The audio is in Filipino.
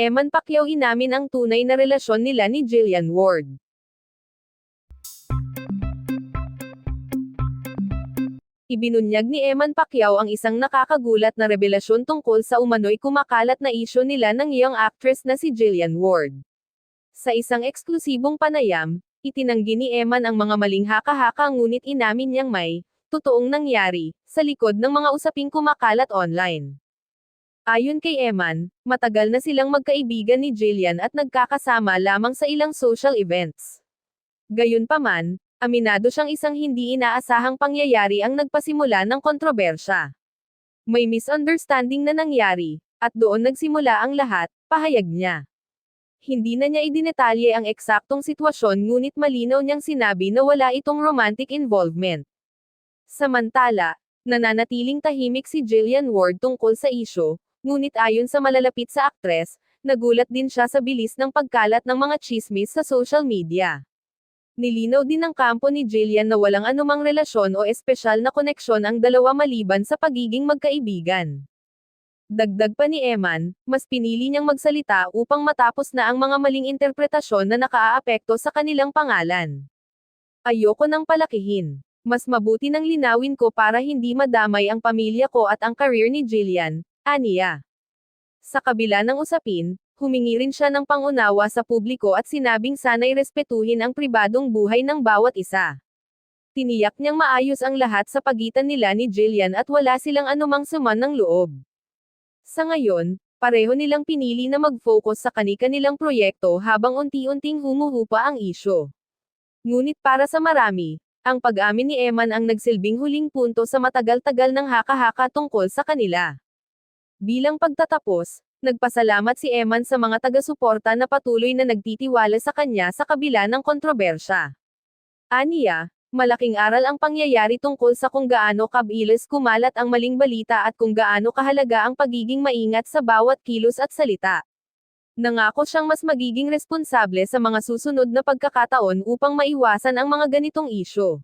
Eman Pacquiao inamin ang tunay na relasyon nila ni Jillian Ward. Ibinunyag ni Eman Pacquiao ang isang nakakagulat na revelasyon tungkol sa umano'y kumakalat na isyo nila ng young actress na si Jillian Ward. Sa isang eksklusibong panayam, itinanggi ni Eman ang mga maling haka-haka ngunit inamin niyang may, totoong nangyari, sa likod ng mga usaping kumakalat online. Ayon kay Eman, matagal na silang magkaibigan ni Jillian at nagkakasama lamang sa ilang social events. Gayunpaman, aminado siyang isang hindi inaasahang pangyayari ang nagpasimula ng kontrobersya. May misunderstanding na nangyari, at doon nagsimula ang lahat, pahayag niya. Hindi na niya idinetalye ang eksaktong sitwasyon ngunit malinaw niyang sinabi na wala itong romantic involvement. Samantala, nananatiling tahimik si Jillian Ward tungkol sa isyo, ngunit ayon sa malalapit sa aktres, nagulat din siya sa bilis ng pagkalat ng mga chismis sa social media. Nilinaw din ng kampo ni Jillian na walang anumang relasyon o espesyal na koneksyon ang dalawa maliban sa pagiging magkaibigan. Dagdag pa ni Eman, mas pinili niyang magsalita upang matapos na ang mga maling interpretasyon na nakaaapekto sa kanilang pangalan. Ayoko nang palakihin. Mas mabuti nang linawin ko para hindi madamay ang pamilya ko at ang career ni Jillian, aniya. Sa kabila ng usapin, humingi rin siya ng pangunawa sa publiko at sinabing sana'y respetuhin ang pribadong buhay ng bawat isa. Tiniyak niyang maayos ang lahat sa pagitan nila ni Jillian at wala silang anumang suman ng loob. Sa ngayon, pareho nilang pinili na mag-focus sa kani-kanilang proyekto habang unti-unting humuhupa ang isyo. Ngunit para sa marami, ang pag-amin ni Eman ang nagsilbing huling punto sa matagal-tagal ng haka-haka tungkol sa kanila. Bilang pagtatapos, nagpasalamat si Eman sa mga taga-suporta na patuloy na nagtitiwala sa kanya sa kabila ng kontrobersya. Aniya, malaking aral ang pangyayari tungkol sa kung gaano kabilis kumalat ang maling balita at kung gaano kahalaga ang pagiging maingat sa bawat kilos at salita. Nangako siyang mas magiging responsable sa mga susunod na pagkakataon upang maiwasan ang mga ganitong isyo.